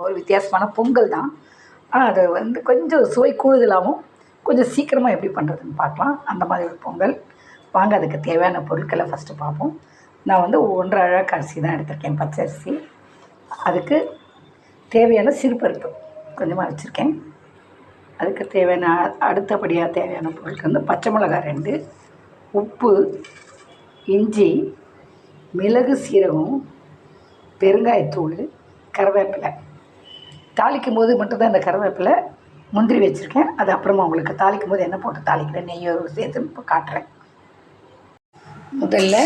ஒரு வித்தியாசமான பொங்கல் தான். ஆனால் அது வந்து கொஞ்சம் சுவை கூடுதலாகவும் கொஞ்சம் சீக்கிரமாக எப்படி பண்ணுறதுன்னு பார்க்கலாம். அந்த மாதிரி ஒரு பொங்கல். வாங்க அதுக்கு தேவையான பொருட்களை ஃபஸ்ட்டு பார்ப்போம். நான் வந்து ஒன்றரை அழகு அரிசி தான் எடுத்திருக்கேன் பச்சை அரிசி. அதுக்கு தேவையான சிறுபருப்பு கொஞ்சமாக வச்சுருக்கேன். அதுக்கு தேவையான அ- அடுத்தபடியாக தேவையான பொருட்கள் வந்து பச்சை மிளகாய் ரெண்டு உப்பு இஞ்சி மிளகு சீரகம் பெருங்காயத்தூள் கருவேப்பிலை. தாளிக்கும் போது மட்டும்தான் இந்த கருவேப்பிலை முந்திரி வச்சுருக்கேன். அது அப்புறமா உங்களுக்கு தாளிக்கும் போது என்ன போட்டு தாளிக்கிறேன். நெய்யோடு சேர்த்து இப்போ காட்டுறேன். முதல்ல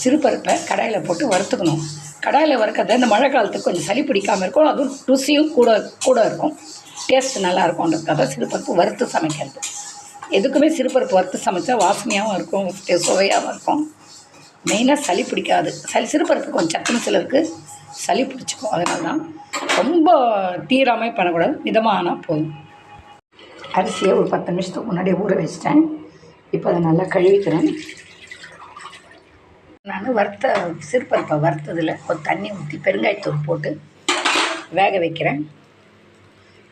சிறுபருப்பை கடாயில் போட்டு வறுத்துக்கணும். கடாயில் வறுக்கிறத இந்த மழை காலத்துக்கு கொஞ்சம் சளி பிடிக்காமல் இருக்கும். அதுவும் ருசியும் கூட கூட இருக்கும். டேஸ்ட் நல்லாயிருக்கும்ன்றதுக்காக சிறுபருப்பு வறுத்து சமைக்கிறது. எதுக்குமே சிறுபருப்பு வறுத்து சமைச்சா வாசனையாகவும் இருக்கும் சுவையாகவும் இருக்கும். மெயினாக சளி பிடிக்காது. சளி சிறுபருப்பு கொஞ்சம் சட்டுன்னு சிலருக்கு சளி பிடிச்சிக்கும். அதனால தான் ரொம்ப தீராமல் பண்ணக்கூடாது மிதமாக ஆனால் போதும். அரிசியை ஒரு பத்து நிமிஷத்துக்கு முன்னாடியே ஊற வச்சிட்டேன். இப்போ அதை நல்லா கழுவிக்கிறேன். நான் வறுத்த சிறுபருப்பை வறுத்ததில் ஒரு தண்ணி ஊற்றி பெருங்காயத்தூள் போட்டு வேக வைக்கிறேன்.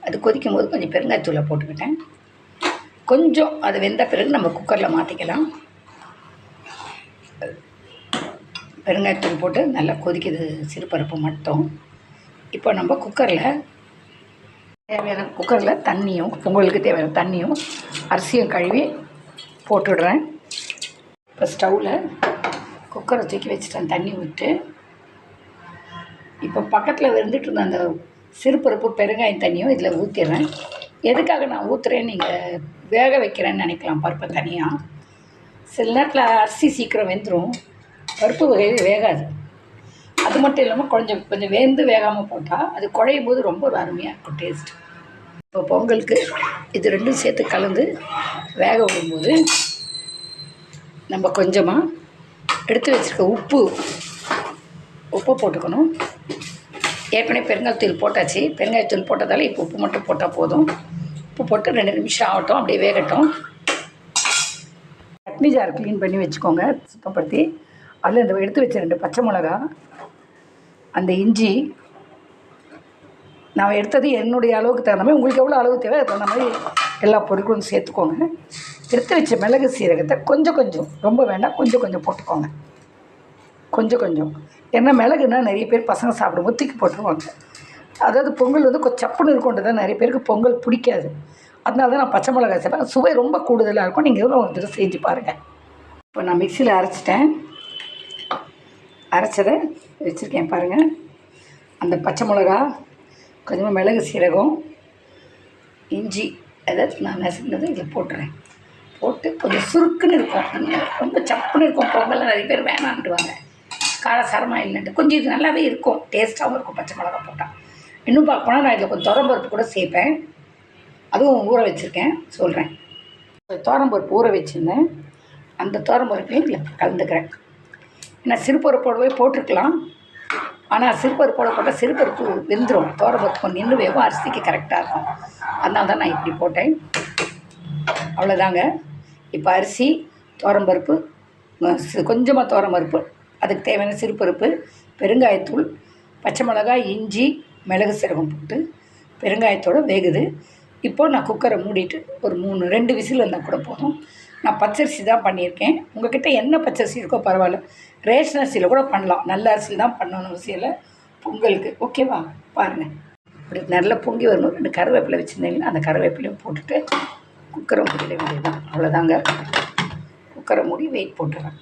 அது கொதிக்கும் போது கொஞ்சம் பெருங்காயத்தூளை போட்டுக்கிட்டேன். கொஞ்சம் அது வெந்த பிறகு நம்ம குக்கரில் மாற்றிக்கலாம். பெருங்காயத்தூள் போட்டு நல்லா கொதிக்குது சிறுபருப்பு மட்டும். இப்போ நம்ம குக்கரில் தேவையான குக்கரில் தண்ணியும் பொங்கலுக்கு தேவையான தண்ணியும் அரிசியும் கழுவி போட்டுடுறேன். இப்போ ஸ்டவ்வில் குக்கரை தூக்கி வச்சுட்டேன் தண்ணி விட்டு இப்போ பக்கத்தில் வெந்துட்டு இருந்த அந்த சிறுபருப்பு பெருங்காயம் தண்ணியும் இதில் ஊற்றிடுறேன் எதுக்காக நான் ஊற்றுறேன்னு நீங்கள் வேக வைக்கிறேன்னு நினைக்கலாம் பருப்பை தனியாக சில நேரத்தில் அரிசி சீக்கிரம் வெந்துடும் பருப்பு வகை வேகாது. அது மட்டும் இல்லாமல் கொஞ்சம் கொஞ்சம் வேந்து வேகாமல் போட்டால் அது குழையும் போது ரொம்ப ஒரு அருமையாக இருக்கும் டேஸ்ட் இப்போ பொங்கலுக்கு இது ரெண்டும் சேர்த்து கலந்து வேக விடும்போது நம்ம கொஞ்சமாக எடுத்து வச்சுருக்க உப்பு உப்பு போட்டுக்கணும். ஏற்கனவே பெருங்காயத்தூள் போட்டாச்சு. பெருங்காயத்தூள் போட்டதால் இப்போ உப்பு மட்டும் போட்டால் போதும். உப்பு போட்டு ரெண்டு நிமிஷம் ஆகட்டும் அப்படியே வேகட்டும். சட்னி ஜார் க்ளீன் பண்ணி வச்சுக்கோங்க சுத்தப்படுத்தி. அதில் இந்த எடுத்து வச்ச ரெண்டு பச்சை மிளகா அந்த இஞ்சி நான் எடுத்தது என்னுடைய அளவுக்கு தகுந்த மாதிரி உங்களுக்கு எவ்வளோ அளவு தேவை அதுக்கு தகுந்த மாதிரி எல்லா பொருட்களும் சேர்த்துக்கோங்க. எடுத்து வச்ச மிளகு சீரகத்தை கொஞ்சம் கொஞ்சம் ரொம்ப வேண்டாம் கொஞ்சம் கொஞ்சம் போட்டுக்கோங்க. கொஞ்சம் கொஞ்சம். ஏன்னா மிளகுனா நிறைய பேர் பசங்க சாப்பிடும்போது தூக்கி போட்டுருவாங்க. அதாவது பொங்கல் வந்து கொஞ்சம் சப்புன்னு இருக்கும்ன்றது தான் நிறைய பேருக்கு பொங்கல் பிடிக்காது. அதனால தான் நான் பச்சை மிளகாய் சேர்ப்பேன். சுவை ரொம்ப கூடுதலாக இருக்கும். நீங்கள் எவ்வளோ ஒரு தடவை செஞ்சு பாருங்கள் இப்போ நான் மிக்சியில் அரைச்சிட்டேன். அரைச்சதை வச்சுருக்கேன் பாருங்கள் அந்த பச்சை மிளகா கொஞ்சமாக மிளகு சீரகம் இஞ்சி அதாவது நான் நசுக்கினது இதில் போட்டுறேன். போட்டு கொஞ்சம் சுருக்குன்னு இருக்கும். ரொம்ப சப்புன்னு இருக்கும். பொங்கலில் நிறைய பேர் வேணான்ட்டுவாங்க காரசாரமாக இல்லைன்ட்டு. கொஞ்சம் இது நல்லாவே இருக்கும். டேஸ்ட்டாகவும் இருக்கும் பச்சை மிளகா போட்டால் இன்னும் பார்க்க போனால் நான் இதில் கொஞ்சம் துவரம்பருப்பு கூட சேர்ப்பேன். அதுவும் ஊற வச்சுருக்கேன். சொல்கிறேன் துவரம்பருப்பு ஊற வச்சுருந்தேன். அந்த துவரம்பருப்பையும் இதில் கலந்துக்கிறேன். ஏன்னா சிறுபருப்போடவே போட்டிருக்கலாம். ஆனால் சிறுபருப்போட போட்டால் சிறுபருப்பு வெந்துடும் துவரம்பருப்பு நின்று வேகும் அரிசிக்கு கரெக்டாக இருக்கும். அதனால தான் நான் இப்படி போட்டேன். அவ்வளோதாங்க இப்போ அரிசி தோரம்பருப்பு கொஞ்சமாக தோரம்பருப்பு அதுக்கு தேவையான சிறுபருப்பு பெருங்காயத்தூள் பச்சை மிளகாய் இஞ்சி மிளகு சீரகம் போட்டு பெருங்காயத்தோடு வேகுது. இப்போது நான் குக்கரை மூடிட்டு ஒரு மூணு ரெண்டு விசில் இருந்தால் கூட போதும். நான் பச்சரிசி தான் பண்ணியிருக்கேன். உங்ககிட்ட என்ன பச்சரிசி இருக்கோ பரவாயில்ல. ரேஷன் அரிசியில் கூட பண்ணலாம். நல்ல அரிசியில் தான் பண்ணணும் அவசியம் இல்லை பொங்கலுக்கு. ஓகேவா? பாருங்கள் இப்படி நல்லா பொங்கி வரணும் ரெண்டு கருவேப்பிலை வச்சுருந்தீங்கன்னா அந்த கருவேப்பிலையும் போட்டுட்டு குக்கரை மூடிட வேண்டியதுதான். அவ்வளோதாங்க குக்கரை மூடி வெயிட் போட்டுறேன்.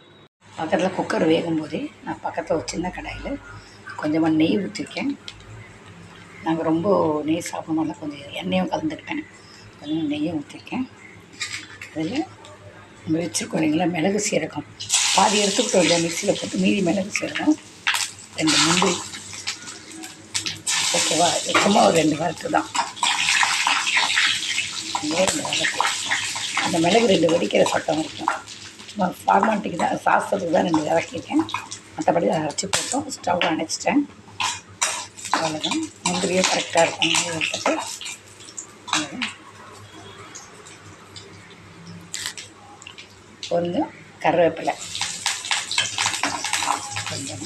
பக்கத்தில் குக்கர் வேகும் போதே நான் பக்கத்தில் ஒரு சின்ன கடாயில் கொஞ்சமாக நெய் ஊற்றிருக்கேன் நாங்கள் ரொம்ப நெய் சாப்பிடணும்ல கொஞ்சம் எண்ணெயும் கலந்துக்கிட்டேன். கொஞ்சம் நெய்யும் ஊற்றிருக்கேன் அதில் நம்ம வச்சுருக்கோம் இல்லைங்களா? மிளகு சீரகம். பாதி எடுத்துக்கிட்டோம் இல்லையா? மிக்சியில் போட்டு மீதி மிளகு சீரகம். ரெண்டு முந்திரி. ஓகேவா? சும்மா ஒரு ரெண்டு வாரத்து தான். ரெண்டு வாரத்து. அந்த மிளகு ரெண்டு வெடிக்கிற சட்டம் இருக்கும். சும்மா ஃபார்மாலிட்டிக்கு தான் சாஸ்திரத்துக்கு தான் ரெண்டு இறக்கிட்டேன் மற்றபடி அதை அரைச்சி போட்டோம். ஸ்டவ் அணைச்சிட்டேன். அவ்வளோதான் முந்திரியும் கரெக்டாக இருக்கும். நெய் அவ்வளோதான் கொஞ்சம் கருவேப்பிலை. கொஞ்சம்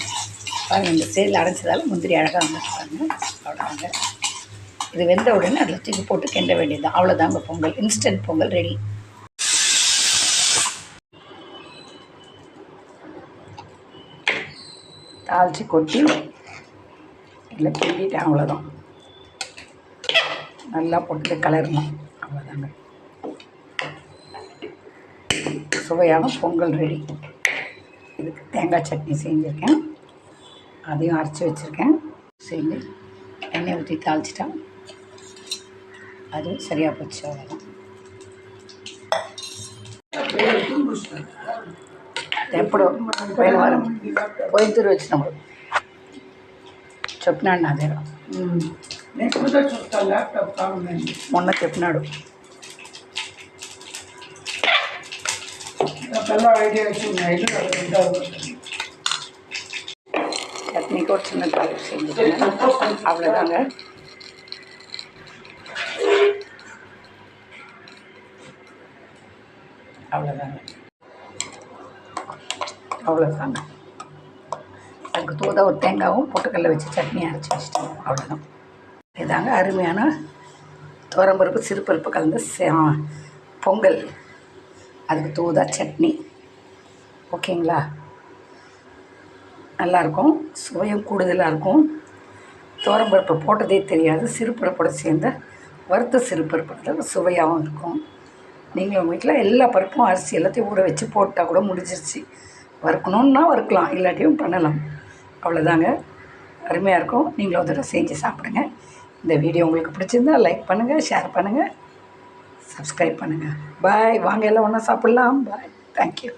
பாருங்கள் இந்த சைடில் அடைச்சதால முந்திரி அழகாக வந்துருக்காங்க அவ்வளோதாங்க இது வெந்த உடனே அதில் தூக்கி போட்டு கிண்ட வேண்டியது அவ்வளோதாங்க பொங்கல். இன்ஸ்டன்ட் பொங்கல் ரெடி தாளித்து கொட்டி இல்லை கிண்டிட்டேன் அவ்வளோதான் நல்லா போட்டு கலரணும். அவ்வளோதாங்க சுவையான பொங்கல் ரெடி இதுக்கு தேங்காய் சட்னி செஞ்சுருக்கேன் அதையும் அரைச்சி வச்சுருக்கேன் செஞ்சு எண்ணெய் ஊற்றி தாளிச்சிட்டேன் அதுவும் சரியாக போச்சு அவ்வளோதான் ఎప్పుడు పోయిన వారం పోయిన తూరు వచ్చినప్పుడు చెప్పినాడు నా దగ్గర లేకపోతే చూస్తా ల్యాప్టాప్ కావాలండి మొన్న చెప్పినాడు நல்லா ஐடியா வச்சுங்க சின்ன தாளிப்பு செஞ்சுக்கோங்க அவ்வளோதாங்க அவ்வளோதாங்க அவ்வளோதாங்க அதுக்கு தூத ஒரு தேங்காவும் பொட்டுக்கல்ல வச்சு சட்னி அரைச்சி வச்சுட்டேன் அவ்வளோதான் இதாங்க அருமையான துவரம்பருப்பு சிறுபருப்பு கலந்து சே பொங்கல். அதுக்கு தூதா சட்னி. ஓகேங்களா? நல்லாயிருக்கும் சுவையும் கூடுதலாக இருக்கும். துவரம்பருப்பு போட்டதே தெரியாது. சிறுபருப்போட சேர்ந்த வறுத்த சிறுபருப்பு சுவையாகவும் இருக்கும். நீங்கள் உங்கள் வீட்டில் எல்லா பருப்பும் அரிசி எல்லாத்தையும் ஊற வச்சு போட்டால் கூட முடிஞ்சிருச்சு. வறுக்கணுன்னா வறுக்கலாம் இல்லாட்டியும் பண்ணலாம். அவ்வளோதாங்க. அருமையாக இருக்கும். நீங்களும் ஒரு தடவை செஞ்சு சாப்பிடுங்க. இந்த வீடியோ உங்களுக்கு பிடிச்சிருந்தா லைக் பண்ணுங்கள் ஷேர் பண்ணுங்கள் சப்ஸ்கிரைப் பண்ணுங்கள் பாய் வாங்க எல்லாம் ஒன்றா சாப்பிட்லாம். Bye thank you